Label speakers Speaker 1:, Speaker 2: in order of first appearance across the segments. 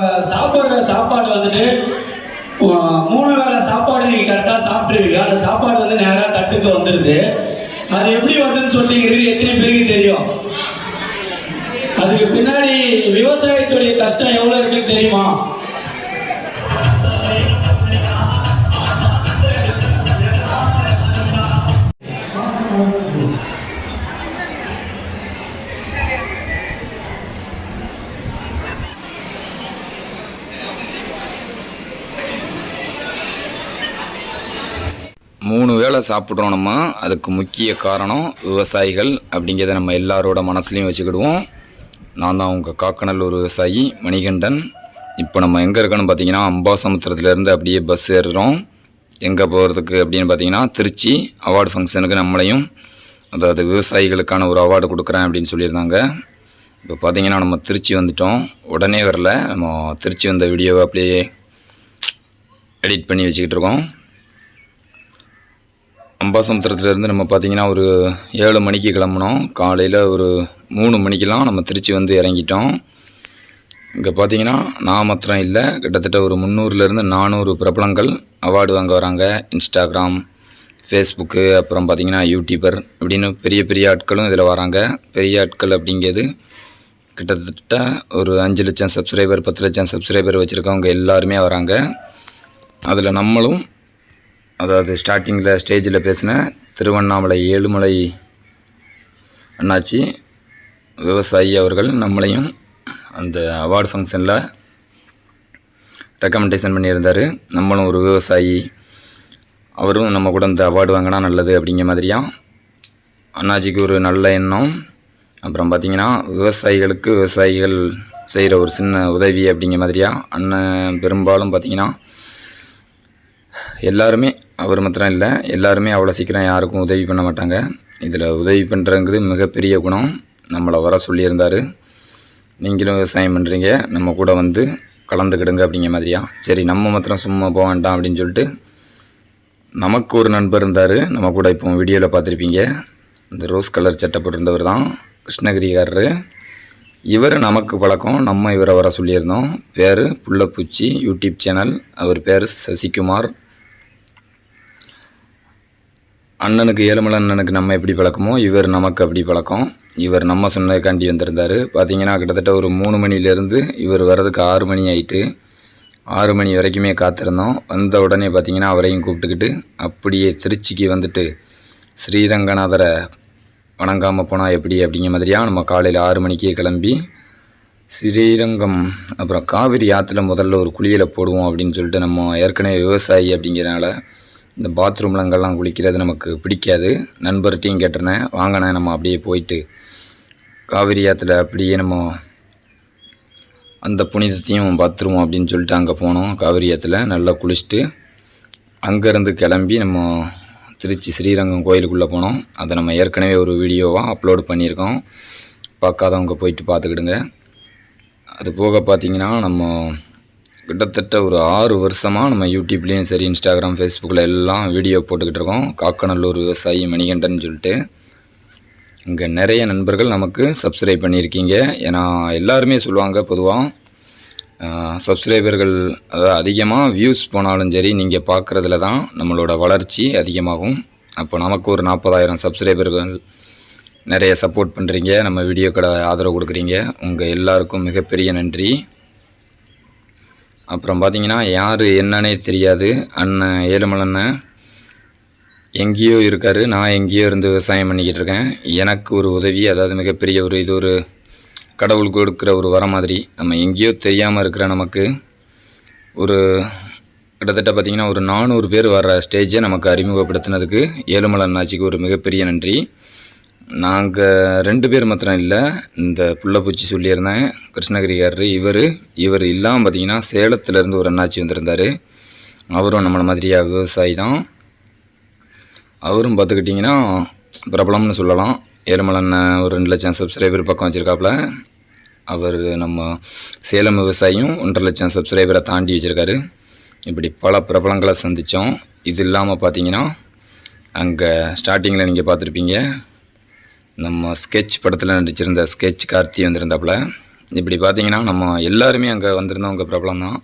Speaker 1: சாப்பிட்ற சாப்பாடு வந்துட்டு மூணு வேளை சாப்பாடு நீங்க கரெக்டா சாப்பிட்ருவீங்க அந்த சாப்பாடு வந்து நேரா தட்டுக்கு வந்துருது. அது எப்படி வருதுன்னு சொல்லிங்கிறது எத்தனை பேருக்கு தெரியும்? அதுக்கு பின்னாடி விவசாயத்துடைய கஷ்டம் எவ்வளவு இருக்குன்னு தெரியுமா?
Speaker 2: மூணு சாப்பிட்றோம் நம்ம அதுக்கு முக்கிய காரணம் விவசாயிகள் அப்படிங்கிறத நம்ம எல்லாரோட மனசுலையும் வச்சுக்கிடுவோம். நான் தான் உங்கள் காக்கநல்லூர் விவசாயி மணிகண்டன். இப்போ நம்ம எங்கே இருக்கோன்னு பார்த்தீங்கன்னா அம்பாசமுத்திரத்துலேருந்து அப்படியே பஸ் ஏறுறோம். எங்கே போகிறதுக்கு அப்படின்னு பார்த்தீங்கன்னா திருச்சி அவார்டு ஃபங்க்ஷனுக்கு நம்மளையும் அதாவது விவசாயிகளுக்கான ஒரு அவார்டு கொடுக்குறேன் அப்படின்னு சொல்லியிருந்தாங்க. இப்போ பார்த்தீங்கன்னா நம்ம திருச்சி வந்துட்டோம். உடனே வரல. நம்ம திருச்சி வந்த வீடியோவை அப்படியே எடிட் பண்ணி வச்சுக்கிட்டு இருக்கோம். அம்பாசமுத்திரத்துலேருந்து நம்ம பார்த்தீங்கன்னா ஒரு ஏழு மணிக்கு கிளம்புனோம். காலையில் ஒரு மூணு மணிக்கெலாம் நம்ம திருச்சி வந்து இறங்கிட்டோம். இங்கே பார்த்தீங்கன்னா நான் மாத்திரம் இல்லை கிட்டத்தட்ட ஒரு முந்நூறுலேருந்து நானூறு பிரபலங்கள் அவார்டு வாங்க வராங்க. இன்ஸ்டாகிராம் ஃபேஸ்புக்கு அப்புறம் பார்த்தீங்கன்னா யூடியூபர் அப்படின்னு பெரிய பெரிய ஆட்களும் இதில் வராங்க. பெரிய ஆட்கள் அப்படிங்கிறது கிட்டத்தட்ட ஒரு அஞ்சு லட்சம் சப்ஸ்கிரைபர் பத்து லட்சம் சப்ஸ்கிரைபர் வச்சுருக்கவங்க எல்லாருமே வராங்க. அதில் நம்மளும் அதாவது ஸ்டார்டிங்கில் ஸ்டேஜில் பேசின திருவண்ணாமலை ஏழுமலை அண்ணாச்சி விவசாயி அவர்கள் நம்மளையும் அந்த அவார்டு ஃபங்க்ஷனில் ரெக்கமெண்டேஷன் பண்ணியிருந்தார். நம்மளும் ஒரு விவசாயி அவரும் நம்ம கூட இந்த அவார்டு வாங்கினா நல்லது அப்படிங்கிற மாதிரியா? அண்ணாச்சிக்கு ஒரு நல்ல எண்ணம். அப்புறம் பார்த்திங்கன்னா விவசாயிகளுக்கு விவசாயிகள் செய்கிற ஒரு சின்ன உதவி அப்படிங்கிற மாதிரியா? அண்ணன் பெரும்பாலும் பார்த்திங்கன்னா எல்லாருமே அவர் மாத்திரம் இல்லை எல்லாருமே அவ்வளோ சீக்கிரம் யாருக்கும் உதவி பண்ண மாட்டாங்க. இதில் உதவி பண்ணுறங்கிறது மிகப்பெரிய குணம். நம்மளை வர சொல்லியிருந்தார். நீங்களும் விவசாயம் பண்ணுறீங்க நம்ம கூட வந்து கலந்துக்கிடுங்க அப்படிங்கிற மாதிரியா? சரி நம்ம மாத்திரம் சும்மா போக வேண்டாம் அப்படின்னு சொல்லிட்டு நமக்கு ஒரு நண்பர் இருந்தார். நம்ம கூட இப்போ வீடியோவில் பார்த்துருப்பீங்க. இந்த ரோஸ் கலர் சட்டை போட்டிருந்தவர் தான் கிருஷ்ணகிரிக்காரரு இவர் நமக்கு பழக்கம். நம்ம இவரை வர சொல்லியிருந்தோம். பேர் புள்ளப்பூச்சி யூடியூப் சேனல். அவர் பேர் சசிகுமார். அண்ணனுக்கு ஏழுமலை அண்ணனுக்கு நம்ம எப்படி பழக்கமோ இவர் நமக்கு அப்படி பழக்கம். இவர் நம்ம சொன்னதுக்காண்டி வந்திருந்தார். பார்த்தீங்கன்னா கிட்டத்தட்ட ஒரு மூணு மணிலேருந்து இவர் வர்றதுக்கு ஆறு மணி ஆயிட்டு ஆறு மணி வரைக்குமே காத்திருந்தோம். வந்த உடனே பார்த்தீங்கன்னா அவரையும் கூப்பிட்டுக்கிட்டு அப்படியே திருச்சிக்கு வந்துட்டு ஸ்ரீரங்கநாதரை வணங்காமல் போனால் எப்படி அப்படிங்கிற மாதிரியா நம்ம காலையில் ஆறு மணிக்கே கிளம்பி ஸ்ரீரங்கம் அப்புறம் காவிரி ஆற்றுல முதல்ல ஒரு குளியலை போடுவோம் அப்படின்னு சொல்லிட்டு நம்ம ஏற்கனவே விவசாயி அப்படிங்கிறனால இந்த பாத்ரூம்ல அங்கெல்லாம் குளிக்கிறது நமக்கு பிடிக்காது. நண்பர்கிட்டையும் கேட்டிருந்தேன் வாங்கினேன் நம்ம அப்படியே போயிட்டு காவிரி ஆற்றுல அப்படியே நம்ம அந்த புனிதத்தையும் பாத்ரூம் அப்படின்னு சொல்லிட்டு அங்கே போனோம் காவிரி ஆற்றுல நல்லா குளிச்சுட்டு அங்கேருந்து கிளம்பி நம்ம திருச்சி ஸ்ரீரங்கம் கோயிலுக்குள்ளே போனோம். அதை நம்ம ஏற்கனவே ஒரு வீடியோவாக அப்லோட் பண்ணியிருக்கோம். பார்க்காதவங்க போயிட்டு பார்த்துக்கிடுங்க. அது போக பார்த்தீங்கன்னா நம்ம கிட்டத்தட்ட ஒரு ஆறு வருஷமாக நம்ம யூடியூப்லேயும் சரி இன்ஸ்டாகிராம் ஃபேஸ்புக்கில் எல்லாம் வீடியோ போட்டுக்கிட்டு இருக்கோம். காக்கநல்லூர் விவசாயி மணிகண்டன் சொல்லிட்டு. இங்கே நிறைய நண்பர்கள் நமக்கு சப்ஸ்கிரைப் பண்ணியிருக்கீங்க. ஏன்னா எல்லாருமே சொல்லுவாங்க பொதுவாக சப்ஸ்கிரைபர்கள் அதாவது அதிகமாக வியூஸ் போனாலும் சரி நீங்கள் பார்க்குறதுல தான் நம்மளோட வளர்ச்சி அதிகமாகும். அப்போ நமக்கு ஒரு நாற்பதாயிரம் சப்ஸ்கிரைபர்கள் நிறைய சப்போர்ட் பண்ணுறீங்க நம்ம வீடியோ கடை ஆதரவு கொடுக்குறீங்க. உங்கள் எல்லாருக்கும் மிகப்பெரிய நன்றி. அப்புறம் பார்த்தீங்கன்னா யார் என்னன்னே தெரியாது. அண்ணன் ஏழுமலண்ணன் எங்கேயோ இருக்கார். நான் எங்கேயோ இருந்து விவசாயம் பண்ணிக்கிட்டு இருக்கேன். எனக்கு ஒரு உதவி அதாவது மிகப்பெரிய ஒரு இது ஒரு கடவுள் கொடுக்குற ஒரு வர மாதிரி. நம்ம எங்கேயோ தெரியாமல் இருக்கிற நமக்கு ஒரு கிட்டத்தட்ட பார்த்திங்கன்னா ஒரு நானூறு பேர் வர்ற ஸ்டேஜை நமக்கு அறிமுகப்படுத்தினதுக்கு ஏழுமலை அண்ணாச்சிக்கு ஒரு மிகப்பெரிய நன்றி. நாங்கள் ரெண்டு பேர் மாத்திரம் இல்லை. இந்த புள்ளப்பூச்சி சொல்லியிருந்தேன். கிருஷ்ணகிரிக்காரர் இவர். இவர் இல்லாமல் பார்த்தீங்கன்னா சேலத்துலேருந்து ஒரு அண்ணாச்சி வந்திருந்தார். அவரும் நம்மளை மாதிரியாக விவசாயி தான் அவரும் பார்த்துக்கிட்டிங்கன்னா பிரபலம்னு சொல்லலாம். ஏழுமலை ஒரு ரெண்டு லட்சம் சப்ஸ்கிரைபர் பக்கம் வச்சுருக்காப்புல. அவர் நம்ம சேலம் விவசாயியும் ஒன்றரை லட்சம் சப்ஸ்கிரைபரை தாண்டி வச்சுருக்காரு. இப்படி பல பிரபலங்களை சந்தித்தோம் இது இல்லாமல் பார்த்தீங்கன்னா அங்கே ஸ்டார்டிங்கில் நீங்கள் பார்த்துருப்பீங்க நம்ம ஸ்கெட்ச் படத்தில் நடிச்சிருந்த ஸ்கெட்ச் கார்த்தி வந்திருந்தாப்புல. இப்படி பார்த்தீங்கன்னா நம்ம எல்லாருமே அங்கே வந்திருந்தவங்க பிரபலம் தான்.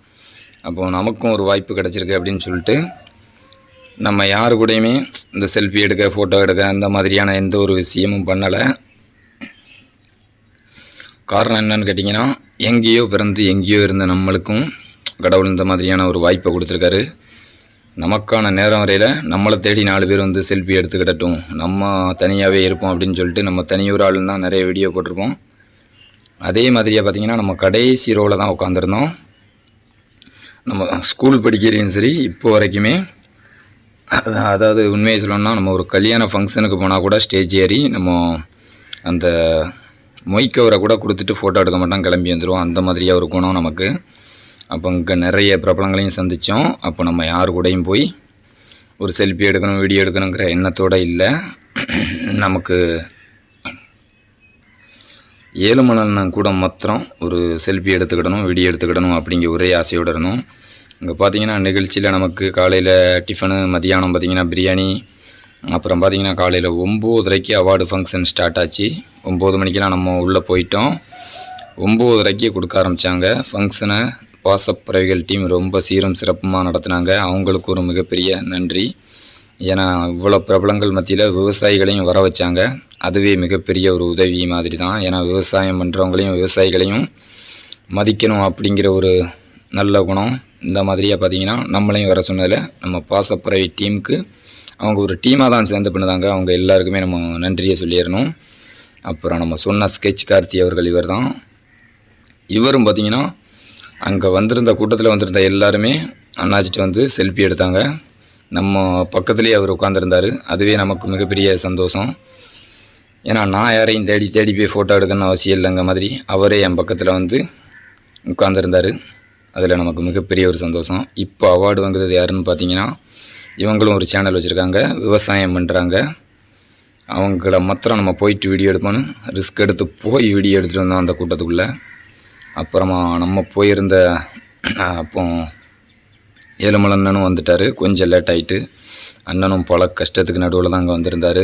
Speaker 2: அப்போது நமக்கும் ஒரு வாய்ப்பு கிடச்சிருக்கு அப்படின்னு சொல்லிட்டு நம்ம யாரு கூடயுமே இந்த செல்ஃபி எடுக்க ஃபோட்டோ எடுக்க அந்த மாதிரியான எந்த ஒரு விஷயமும் பண்ணலை. காரணம் என்னன்னு கேட்டிங்கன்னா எங்கேயோ பிறந்து எங்கேயோ இருந்த நம்மளுக்கும் கடவுள் இந்த மாதிரியான ஒரு வாய்ப்பை கொடுத்துருக்காரு. நமக்கான நேரம் வரையில் நம்மளை தேடி நாலு பேர் வந்து செல்ஃபி எடுத்துக்கிடட்டும். நம்ம தனியாகவே இருப்போம் அப்படின்னு சொல்லிட்டு நம்ம தனியூர் ஆளுன்னு தான் நிறைய வீடியோ போட்டிருப்போம். அதே மாதிரியாக பார்த்திங்கன்னா நம்ம கடைசி ரோவில் தான் உட்காந்துருந்தோம் நம்ம ஸ்கூல் படிக்கிறதையும் சரி இப்போ வரைக்குமே அதாவது உண்மையை சொல்லணும்னா நம்ம ஒரு கல்யாண ஃபங்க்ஷனுக்கு போனால் கூட ஸ்டேஜ் ஏறி நம்ம அந்த மொய்க்கவரை கூட கொடுத்துட்டு ஃபோட்டோ எடுக்க மாட்டோம். கிளம்பி வந்துடுவோம் அந்த மாதிரியாக ஒரு குணம் நமக்கு. அப்போ இங்கே நிறைய பிரபலங்களையும் சந்தித்தோம். அப்போ நம்ம யார் கூடயும் போய் ஒரு செல்ஃபி எடுக்கணும் வீடியோ எடுக்கணுங்கிற எண்ணத்தோடு இல்லை. நமக்கு ஏழுமலன் கூட மாத்திரம் ஒரு செல்ஃபி எடுத்துக்கிடணும் வீடியோ எடுத்துக்கிடணும் அப்படிங்கிற ஒரே ஆசையோடு இருந்தோம். இங்கே பார்த்தீங்கன்னா நிகழ்ச்சியில் நமக்கு காலையில் டிஃபனு மதியானம் பார்த்தீங்கன்னா பிரியாணி அப்புறம் பார்த்திங்கன்னா காலையில் ஒம்போதரைக்கு அவார்டு ஃபங்க்ஷன் ஸ்டார்ட் ஆச்சு. ஒம்பது மணிக்கெலாம் நம்ம உள்ளே போயிட்டோம். ஒம்போதரைக்கு கொடுக்க ஆரம்பித்தாங்க ஃபங்க்ஷனை பாசப்பறவைகள் டீம் ரொம்ப சீரும் சிறப்புமாக நடத்தினாங்க. அவங்களுக்கு ஒரு மிகப்பெரிய நன்றி. ஏன்னா இவ்வளோ பிரபலங்கள் மத்தியில் விவசாயிகளையும் வர வச்சாங்க. அதுவே மிகப்பெரிய ஒரு உதவி மாதிரி தான் ஏன்னா விவசாயம் பண்ணுறவங்களையும் விவசாயிகளையும் மதிக்கணும் அப்படிங்கிற ஒரு நல்ல குணம் இந்த மாதிரியாக பார்த்தீங்கன்னா நம்மளையும் வர சொன்னதில் நம்ம பாசப்பறவை டீமுக்கு அவங்க ஒரு டீமாக தான் சேர்ந்து பண்ணுதாங்க. அவங்க எல்லாருக்குமே நம்ம நன்றியை சொல்லிடணும். அப்புறம் நம்ம சொன்ன ஸ்கெட்ச் கார்த்தி அவர்கள் இவர் தான் இவரும் பார்த்தீங்கன்னா அங்கே வந்திருந்த கூட்டத்தில் வந்திருந்த எல்லாருமே அண்ணாச்சிட்டு வந்து செல்ஃபி எடுத்தாங்க. நம்ம பக்கத்துலேயே அவர் உட்காந்துருந்தார் அதுவே நமக்கு மிகப்பெரிய சந்தோஷம். ஏன்னா நான் யாரையும் தேடி தேடி போய் ஃபோட்டோ எடுக்கணும்னு அவசியம் இல்லைங்க மாதிரி அவரே என் பக்கத்தில் வந்து உட்காந்துருந்தார் அதில் நமக்கு மிகப்பெரிய ஒரு சந்தோஷம். இப்போ அவார்டு வாங்குறது யாருன்னு பார்த்தீங்கன்னா இவங்களும் ஒரு சேனல் வச்சுருக்காங்க. விவசாயம் பண்ணுறாங்க அவங்கள மாத்திரம் நம்ம போயிட்டு வீடியோ எடுப்போன்னு ரிஸ்க் எடுத்து போய் வீடியோ எடுத்துகிட்டு வந்தோம் அந்த கூட்டத்துக்குள்ளே. அப்புறமா நம்ம போயிருந்த அப்போ ஏழுமலை அண்ணனும் வந்துட்டார். கொஞ்சம் லேட் ஆகிட்டு அண்ணனும் பல கஷ்டத்துக்கு நடுவில் தான் அங்கே வந்திருந்தார்.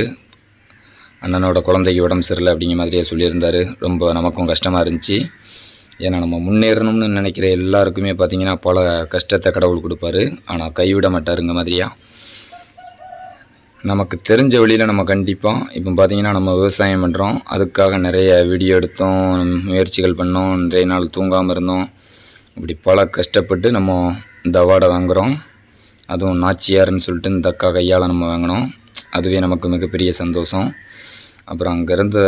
Speaker 2: அண்ணனோட குழந்தைக்கு உடம்பு சரியில்லை அப்படிங்கிற மாதிரியே சொல்லியிருந்தார். ரொம்ப நமக்கும் கஷ்டமாக இருந்துச்சு. ஏன்னா நம்ம முன்னேறணும்னு நினைக்கிற எல்லாருக்குமே பார்த்தீங்கன்னா பல கஷ்டத்தை கடவுள் கொடுப்பாரு. ஆனால் கைவிட மாட்டாருங்க மாதிரியா? நமக்கு தெரிஞ்ச வழியில் நம்ம கண்டிப்பாக இப்போ பார்த்தீங்கன்னா நம்ம விவசாயம் பண்ணுறோம் அதுக்காக நிறைய வீடியோ எடுத்தோம் முயற்சிகள் பண்ணோம் நிறைய நாள் தூங்காமல் இருந்தோம். இப்படி பல கஷ்டப்பட்டு நம்ம இந்த அவார்டை வாங்குகிறோம் அதுவும் நாச்சியார்னு சொல்லிட்டு இந்த அக்கா கையால் நம்ம வாங்கினோம். அதுவே நமக்கு மிகப்பெரிய சந்தோஷம். அப்புறம் அங்கே இருந்த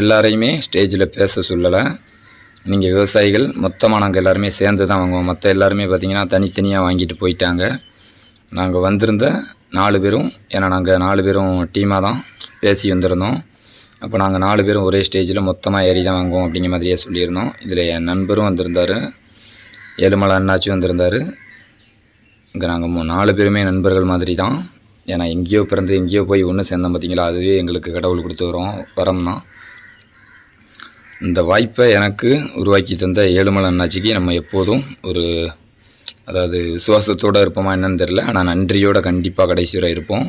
Speaker 2: எல்லாரையுமே ஸ்டேஜில் பேச சொல்லலை. நீங்கள் விவசாயிகள் மொத்தமாக நாங்கள் எல்லாருமே சேர்ந்து தான் வாங்குவோம். மற்ற எல்லாருமே பார்த்திங்கன்னா தனித்தனியாக வாங்கிட்டு போயிட்டாங்க. நாங்கள் வந்திருந்த நாலு பேரும் ஏன்னா நாங்கள் நாலு பேரும் டீமாக தான் பேசி வந்திருந்தோம். அப்போ நாங்கள் நாலு பேரும் ஒரே ஸ்டேஜில் மொத்தமாக ஏறி தான் வாங்குவோம் அப்படிங்கிற மாதிரியே சொல்லியிருந்தோம். இதில் என் நண்பரும் வந்திருந்தார். ஏழுமலை அண்ணாச்சும் வந்திருந்தார். இங்கே நாங்கள் நாலு பேருமே நண்பர்கள் மாதிரி தான். ஏன்னா எங்கேயோ பிறந்து எங்கேயோ போய் ஒன்று சேர்ந்தோம் பார்த்தீங்களா அதுவே எங்களுக்கு கடவுள் கொடுத்து வரோம் வரம் தான். இந்த வாய்ப்பை எனக்கு உருவாக்கி தந்த ஏழுமலை அண்ணாச்சிக்கு நம்ம எப்போதும் ஒரு அதாவது விசுவாசத்தோடு இருப்போமா என்னன்னு தெரில ஆனால் நன்றியோட கண்டிப்பாக கடைசி வரை இருப்போம்.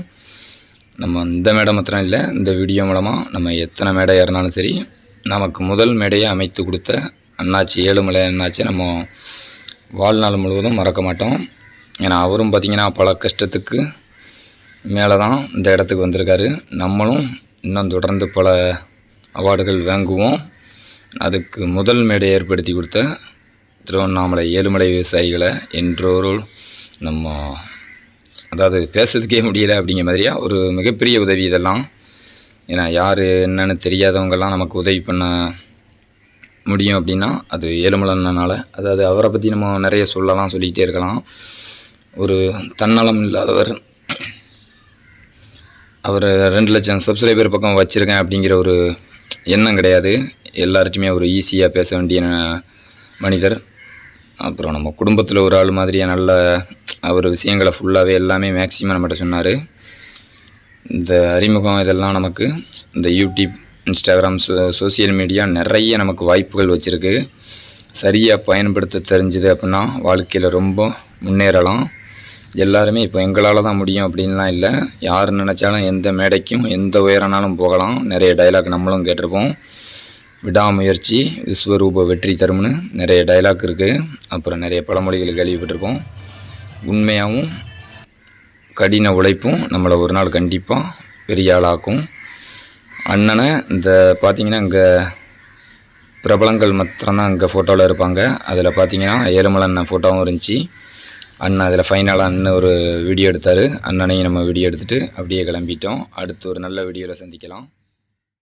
Speaker 2: நம்ம இந்த மேடை மாத்திரம் இல்லை இந்த வீடியோ மூலமாக நம்ம எத்தனை மேடை ஏறினாலும் சரி நமக்கு முதல் மேடையை அமைத்து கொடுத்த அண்ணாச்சி ஏழுமலை அண்ணாச்சி நம்ம வாழ்நாள் முழுவதும் மறக்க மாட்டோம். ஏன்னா அவரும் பார்த்திங்கன்னா பல கஷ்டத்துக்கு மேலே தான் இந்த இடத்துக்கு வந்திருக்காரு. நம்மளும் இன்னும் தொடர்ந்து பல அவார்டுகள் வாங்குவோம். அதுக்கு முதல் மேடை ஏற்படுத்தி கொடுத்த திருவண்ணாமலை ஏழுமலை விவசாயிகளை என்றொரு நம்ம அதாவது பேசுறதுக்கே முடியல அப்படிங்கிற மாதிரியா? ஒரு மிகப்பெரிய உதவி இதெல்லாம். ஏன்னா யார் என்னன்னு தெரியாதவங்கெல்லாம் நமக்கு உதவி பண்ண முடியும் அப்படின்னா அது ஏழுமலனால அதாவது அவரை பற்றி நம்ம நிறைய சொல்லலாம் சொல்லிக்கிட்டே இருக்கலாம். ஒரு தன்னலம் இல்லாதவர். அவர் ரெண்டு லட்சம் சப்ஸ்கிரைபர் பக்கம் வச்சுருக்கேன் அப்படிங்கிற ஒரு எண்ணம் கிடையாது. எல்லார்ட்டையுமே ஒரு ஈஸியாக பேச வேண்டிய மனிதர். அப்புறம் நம்ம குடும்பத்தில் ஒரு ஆள் மாதிரியே நல்ல அவர் விஷயங்களை ஃபுல்லாகவே எல்லாமே மேக்ஸிமம் நம்மகிட்ட சொன்னார். இந்த அறிமுகம் இதெல்லாம் நமக்கு இந்த YouTube Instagram so social media நிறைய நமக்கு வாய்ப்புகள் வச்சுருக்கு. சரியாக பயன்படுத்த தெரிஞ்சுது அப்படின்னா வாழ்க்கையில் ரொம்ப முன்னேறலாம். எல்லாருமே இப்போ எங்களால் தான் முடியும் அப்படின்லாம் இல்லை. யார் நினச்சாலும் எந்த மேடைக்கும் எந்த உயரனாலும் போகலாம். நிறைய டைலாக் நம்மளும் கேட்டிருப்போம். விடாமுயற்சி விஸ்வரூப வெற்றி தரும்னு நிறைய டைலாக் இருக்குது அப்புறம் நிறைய பழமொழிகள் கேள்விப்பட்டிருக்கோம். உண்மையாகவும் கடின உழைப்பும் நம்மளை ஒரு நாள் கண்டிப்பாக பெரிய ஆளாக்கும். அண்ணனை இந்த பார்த்திங்கன்னா இங்கே பிரபலங்கள் மாத்திரம்தான் அங்கே ஃபோட்டோவில் இருப்பாங்க. அதில் பார்த்தீங்கன்னா ஏழுமலை அண்ணன் ஃபோட்டோவும் இருந்துச்சு. அண்ணன் அதில் ஃபைனலாக அண்ணன் ஒரு வீடியோ எடுத்தார். அண்ணனையும் நம்ம வீடியோ எடுத்துகிட்டு அப்படியே கிளம்பிட்டோம். அடுத்து ஒரு நல்ல வீடியோவில் சந்திக்கலாம்.